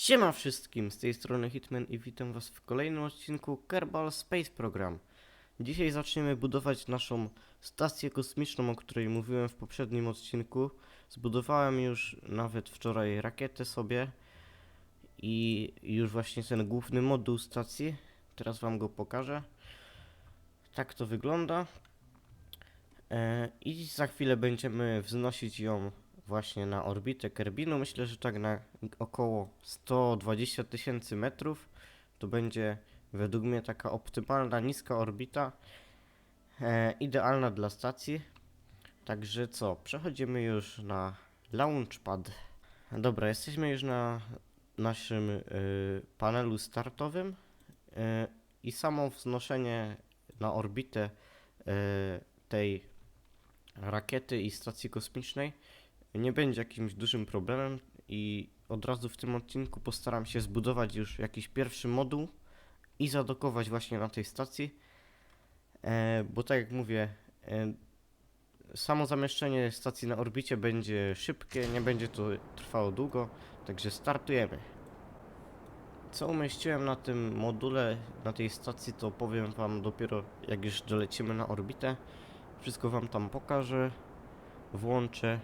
Siema wszystkim, z tej strony Hitman i witam was w kolejnym odcinku Kerbal Space Program. Dzisiaj zaczniemy budować naszą stację kosmiczną, o której mówiłem w poprzednim odcinku. Zbudowałem już nawet wczoraj rakietę sobie i już właśnie ten główny moduł stacji. Teraz wam go pokażę. Tak to wygląda. E, I za chwilę będziemy wznosić ją właśnie na orbitę Kerbinu. Myślę, że tak na około 120 tysięcy metrów to będzie według mnie taka optymalna, niska orbita, e, idealna dla stacji. Także co, przechodzimy już na launchpad. Dobra, jesteśmy już na naszym y, panelu startowym y, i samo wznoszenie na orbitę y, tej rakiety i stacji kosmicznej nie będzie jakimś dużym problemem i od razu w tym odcinku postaram się zbudować już jakiś pierwszy moduł i zadokować właśnie na tej stacji, e, bo tak jak mówię, e, samo zamieszczenie stacji na orbicie będzie szybkie, nie będzie to trwało długo, także startujemy. Co umieściłem na tym module, na tej stacji, to powiem Wam dopiero jak już dolecimy na orbitę. Wszystko Wam tam pokażę, włączę,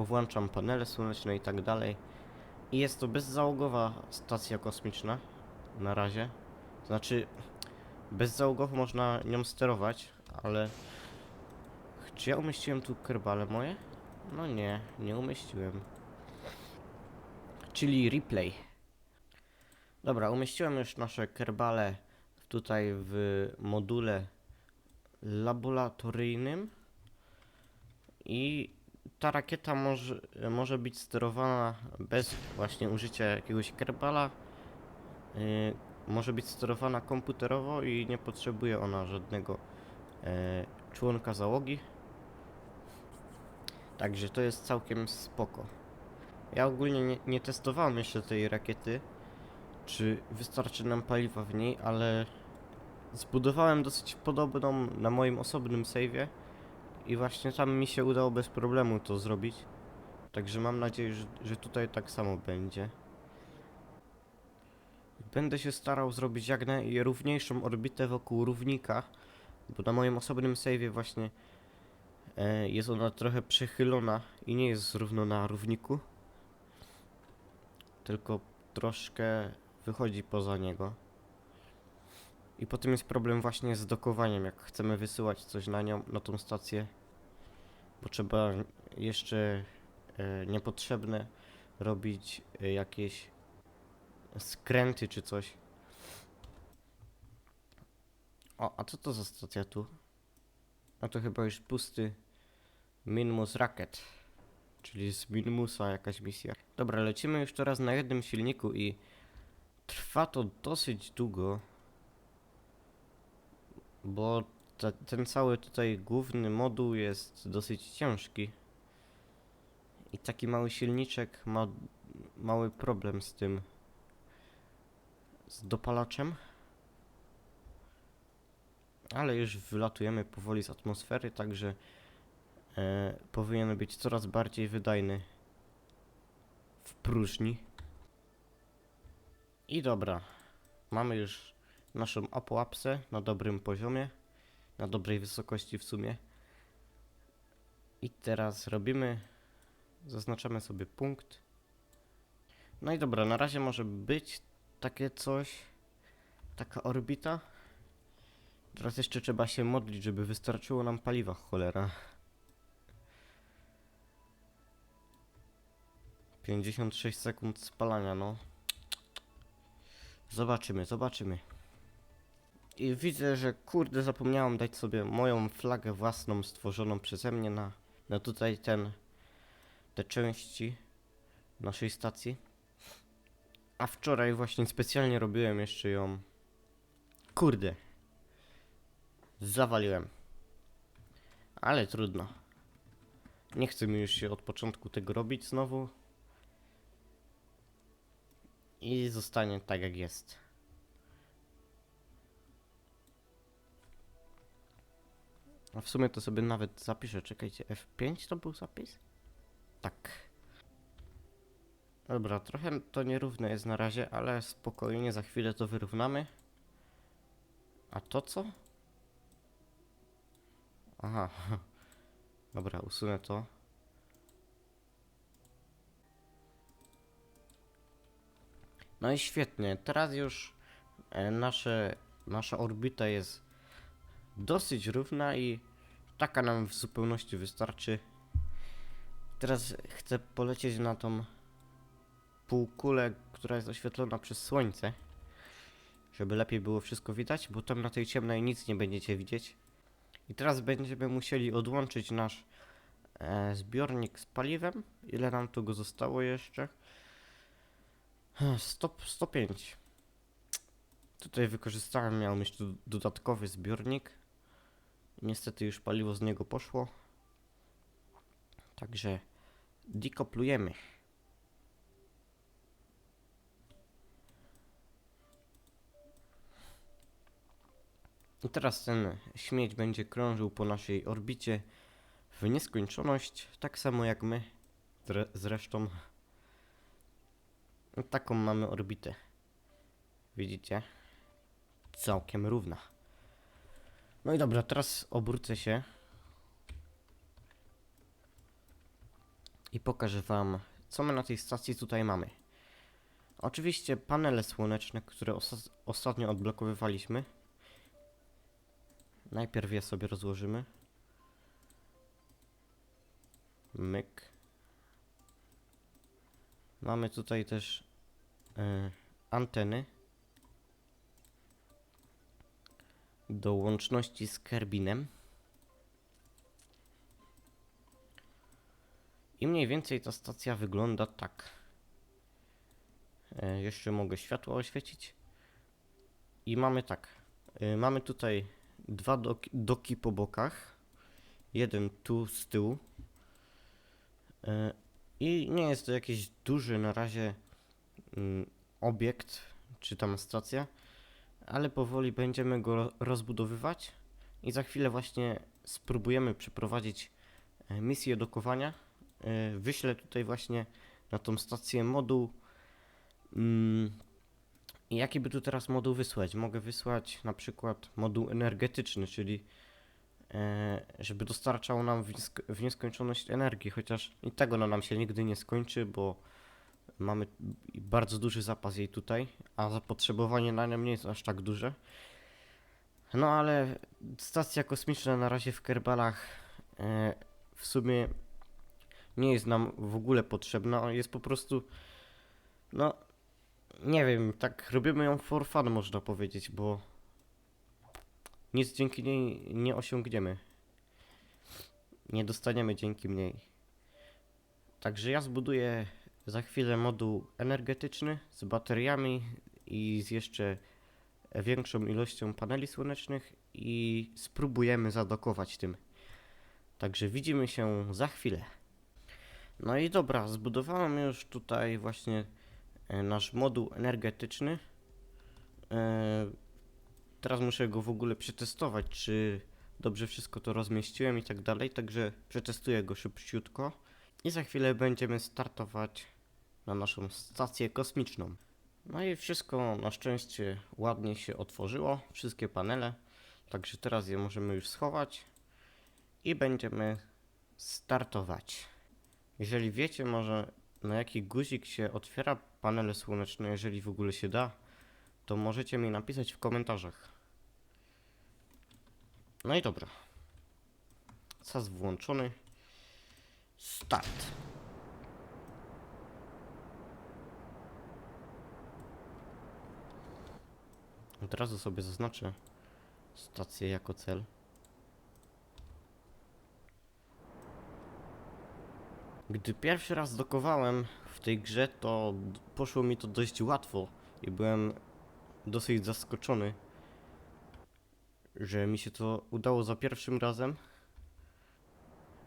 powłączam panele słoneczne i tak dalej. I jest to bezzałogowa stacja kosmiczna na razie. Znaczy, bezzałogowo można nią sterować, ale... Czy ja umieściłem tu kerbale moje? No nie, nie umieściłem. Czyli replay. Dobra, umieściłem już nasze kerbale tutaj w module laboratoryjnym i ta rakieta może, może być sterowana bez właśnie użycia jakiegoś kerbala. Yy, może być sterowana komputerowo i nie potrzebuje ona żadnego e, członka załogi. Także to jest całkiem spoko. Ja ogólnie nie, nie testowałem jeszcze tej rakiety, czy wystarczy nam paliwa w niej, ale zbudowałem dosyć podobną na moim osobnym save'ie. I właśnie tam mi się udało bez problemu to zrobić. Także mam nadzieję, że, że tutaj tak samo będzie. Będę się starał zrobić jak najrówniejszą orbitę wokół równika, bo na moim osobnym save'ie właśnie e, jest ona trochę przechylona i nie jest równo na równiku. Tylko troszkę wychodzi poza niego. I potem jest problem właśnie z dokowaniem, jak chcemy wysyłać coś na nią, na tą stację. Bo trzeba jeszcze e, niepotrzebne robić e, jakieś skręty czy coś. O, a co to za stacja tu? A to chyba już pusty Minmus Rocket. Czyli z Minmusa jakaś misja. Dobra, lecimy już teraz na jednym silniku i trwa to dosyć długo bo te, ten cały tutaj główny moduł jest dosyć ciężki. I taki mały silniczek ma mały problem z tym z dopalaczem. Ale już wylatujemy powoli z atmosfery, także e, powinien być coraz bardziej wydajny w próżni. I dobra, mamy już naszą apoapsę na dobrym poziomie, na dobrej wysokości w sumie. I teraz robimy, zaznaczamy sobie punkt. No i dobra, na razie może być takie coś, taka orbita. Teraz jeszcze trzeba się modlić, żeby wystarczyło nam paliwa, cholera. 56 sekund spalania, no. Zobaczymy, zobaczymy. I widzę, że kurde zapomniałem dać sobie moją flagę własną stworzoną przeze mnie na, na tutaj ten te części naszej stacji. A wczoraj właśnie specjalnie robiłem jeszcze ją. Kurde. Zawaliłem. Ale trudno. Nie chcę mi już się od początku tego robić znowu. I zostanie tak jak jest. A w sumie to sobie nawet zapiszę, czekajcie, F5 to był zapis? Tak. Dobra, trochę to nierówne jest na razie, ale spokojnie, za chwilę to wyrównamy. A to co? Aha. Dobra, usunę to. No i świetnie, teraz już e, nasze, nasza orbita jest dosyć równa i taka nam w zupełności wystarczy. Teraz chcę polecieć na tą półkulę, która jest oświetlona przez słońce, żeby lepiej było wszystko widać, bo tam na tej ciemnej nic nie będziecie widzieć. I teraz będziemy musieli odłączyć nasz e, zbiornik z paliwem. Ile nam tu go zostało jeszcze? Hm, 100, 105. Tutaj wykorzystałem, miałem jeszcze do- dodatkowy zbiornik. Niestety już paliwo z niego poszło. Także dekoplujemy. I teraz ten śmieć będzie krążył po naszej orbicie w nieskończoność, tak samo jak my zre- zresztą. Taką mamy orbitę. Widzicie? Całkiem równa. No i dobra, teraz obrócę się i pokażę Wam, co my na tej stacji tutaj mamy. Oczywiście panele słoneczne, które ostatnio odblokowywaliśmy. Najpierw je sobie rozłożymy. Myk. Mamy tutaj też e, anteny do łączności z Kerbinem. I mniej więcej ta stacja wygląda tak. E, jeszcze mogę światło oświecić. I mamy tak. E, mamy tutaj dwa doki, doki po bokach. Jeden tu z tyłu. E, I nie jest to jakiś duży na razie mm, obiekt, czy tam stacja, ale powoli będziemy go ro- rozbudowywać i za chwilę właśnie spróbujemy przeprowadzić e, misję dokowania. E, Wyślę tutaj właśnie na tą stację moduł. Mm, jaki by tu teraz moduł wysłać? Mogę wysłać na przykład moduł energetyczny, czyli e, żeby dostarczał nam w, niesk- w nieskończoność energii, chociaż i tego no, nam się nigdy nie skończy, bo mamy bardzo duży zapas jej tutaj, a zapotrzebowanie na nią nie jest aż tak duże. No ale stacja kosmiczna na razie w Kerbalach e, w sumie nie jest nam w ogóle potrzebna, jest po prostu no nie wiem, tak robimy ją for fun można powiedzieć, bo nic dzięki niej nie osiągniemy. Nie dostaniemy dzięki niej. Także ja zbuduję za chwilę moduł energetyczny z bateriami i z jeszcze większą ilością paneli słonecznych i spróbujemy zadokować tym. Także widzimy się za chwilę. No i dobra, zbudowałem już tutaj właśnie e, nasz moduł energetyczny. E, Teraz muszę go w ogóle przetestować, czy dobrze wszystko to rozmieściłem i tak dalej, także przetestuję go szybciutko i za chwilę będziemy startować na naszą stację kosmiczną. No i wszystko na szczęście ładnie się otworzyło, wszystkie panele, także teraz je możemy już schować i będziemy startować. Jeżeli wiecie może na jaki guzik się otwiera panele słoneczne, jeżeli w ogóle się da, to możecie mi napisać w komentarzach. No i dobra. SAS włączony. Start. Od razu sobie zaznaczę stację jako cel. Gdy pierwszy raz dokowałem w tej grze, to poszło mi to dość łatwo i byłem dosyć zaskoczony, że mi się to udało za pierwszym razem.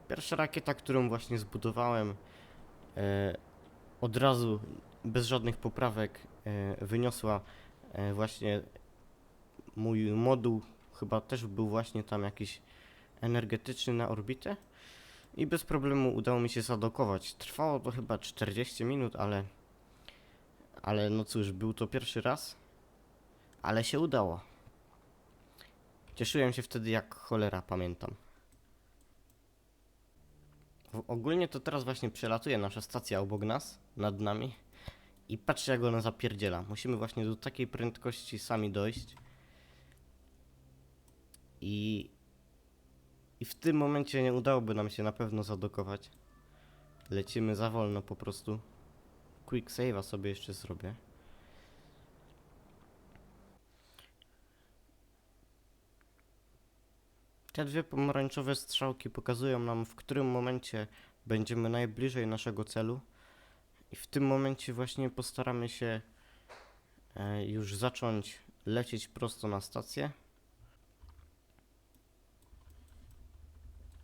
Pierwsza rakieta, którą właśnie zbudowałem, e, od razu, bez żadnych poprawek, e, wyniosła e, właśnie mój moduł, chyba też był właśnie tam jakiś energetyczny na orbitę. I bez problemu udało mi się zadokować. Trwało to chyba 40 minut, ale Ale no cóż, był to pierwszy raz, ale się udało. Cieszyłem się wtedy jak cholera, pamiętam. Ogólnie to teraz właśnie przelatuje nasza stacja obok nas, nad nami. I patrzcie jak ona zapierdziela. Musimy właśnie do takiej prędkości sami dojść. I... I w tym momencie nie udałoby nam się na pewno zadokować. Lecimy za wolno po prostu. Quick save'a sobie jeszcze zrobię. Te dwie pomarańczowe strzałki pokazują nam, w którym momencie będziemy najbliżej naszego celu. I w tym momencie właśnie postaramy się e, już zacząć lecieć prosto na stację.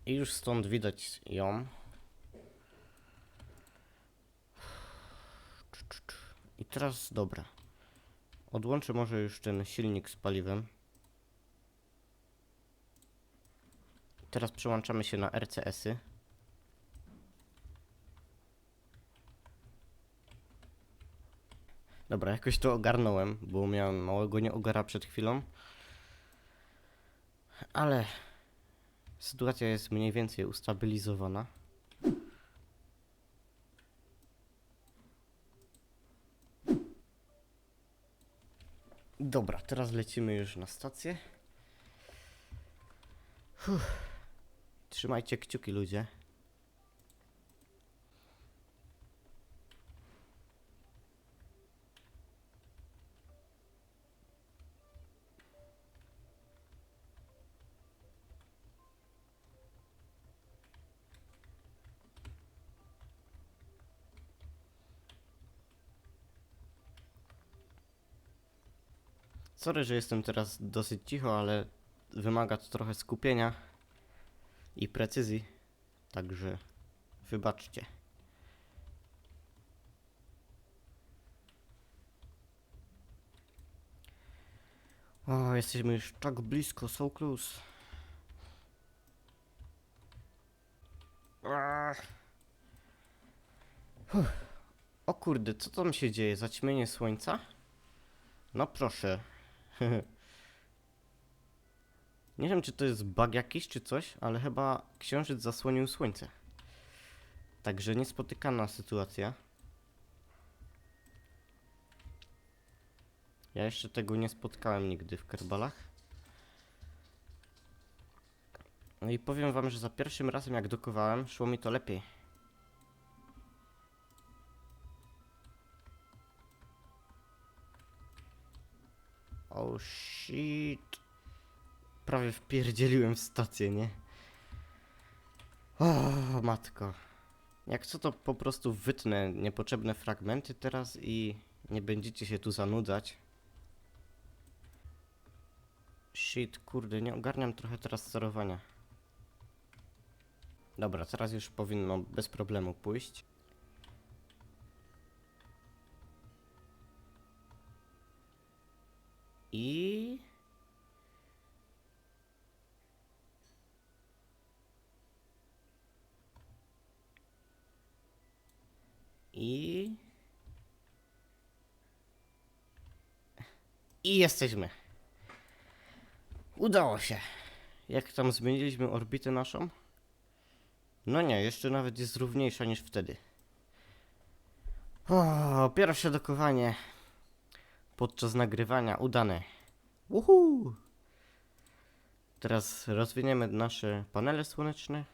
I już stąd widać ją. I teraz dobra. Odłączę może już ten silnik z paliwem. Teraz przełączamy się na RCS-y. Dobra, jakoś to ogarnąłem, bo miałem małego nieogara przed chwilą. Ale sytuacja jest mniej więcej ustabilizowana. Dobra, teraz lecimy już na stację. Uff. Trzymajcie kciuki ludzie. Sorry, że jestem teraz dosyć cicho, ale wymaga to trochę skupienia i precyzji. Także wybaczcie. O, jesteśmy już tak blisko, so close. O kurde, co tam się dzieje? Zaćmienie słońca? No proszę. Nie wiem, czy to jest bug jakiś, czy coś, ale chyba księżyc zasłonił słońce. Także niespotykana sytuacja. Ja jeszcze tego nie spotkałem nigdy w kerbalach. No i powiem wam, że za pierwszym razem jak dokowałem, szło mi to lepiej. Shit. Prawie wpierdzieliłem w stację, nie? O, matko. Jak co to po prostu wytnę niepotrzebne fragmenty teraz i nie będziecie się tu zanudzać. Shit, kurde, nie ogarniam trochę teraz sterowania. Dobra, teraz już powinno bez problemu pójść. I... I... I jesteśmy. Udało się. Jak tam zmieniliśmy orbitę naszą? No nie, jeszcze nawet jest równiejsza niż wtedy. O, pierwsze dokowanie podczas nagrywania udane. Uhu! Teraz rozwiniemy nasze panele słoneczne.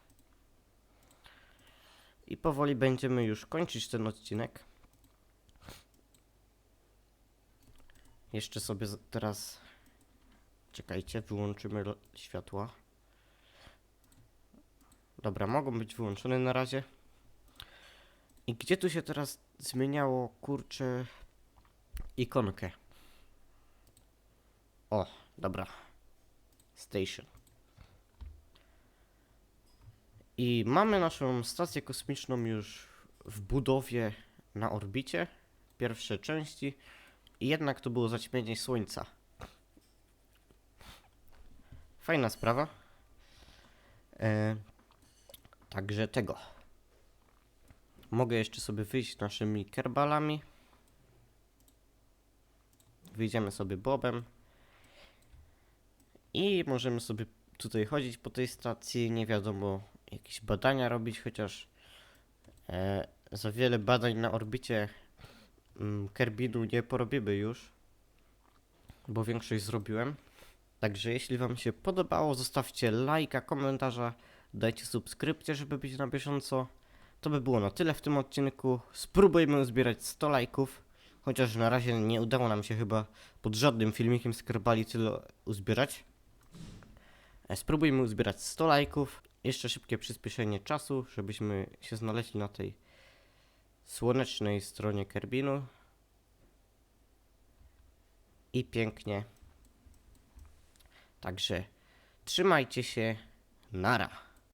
I powoli będziemy już kończyć ten odcinek. Jeszcze sobie teraz. Czekajcie, wyłączymy światła. Dobra, mogą być wyłączone na razie. I gdzie tu się teraz zmieniało, kurczę, ikonkę? O, dobra. Station. I mamy naszą stację kosmiczną już w budowie na orbicie. Pierwsze części. I jednak to było zaćmienie Słońca. Fajna sprawa. E, także tego. Mogę jeszcze sobie wyjść naszymi kerbalami. Wyjdziemy sobie Bobem. I możemy sobie tutaj chodzić po tej stacji, nie wiadomo, jakieś badania robić, chociaż e, za wiele badań na orbicie mm, Kerbinu nie porobimy już, bo większość zrobiłem. Także jeśli Wam się podobało, zostawcie lajka, komentarza, dajcie subskrypcję, żeby być na bieżąco. To by było na tyle w tym odcinku. Spróbujmy uzbierać 100 lajków, chociaż na razie nie udało nam się chyba pod żadnym filmikiem z tyle uzbierać. E, Spróbujmy uzbierać 100 lajków. Jeszcze szybkie przyspieszenie czasu, żebyśmy się znaleźli na tej słonecznej stronie Kerbinu. I pięknie. Także trzymajcie się. Nara.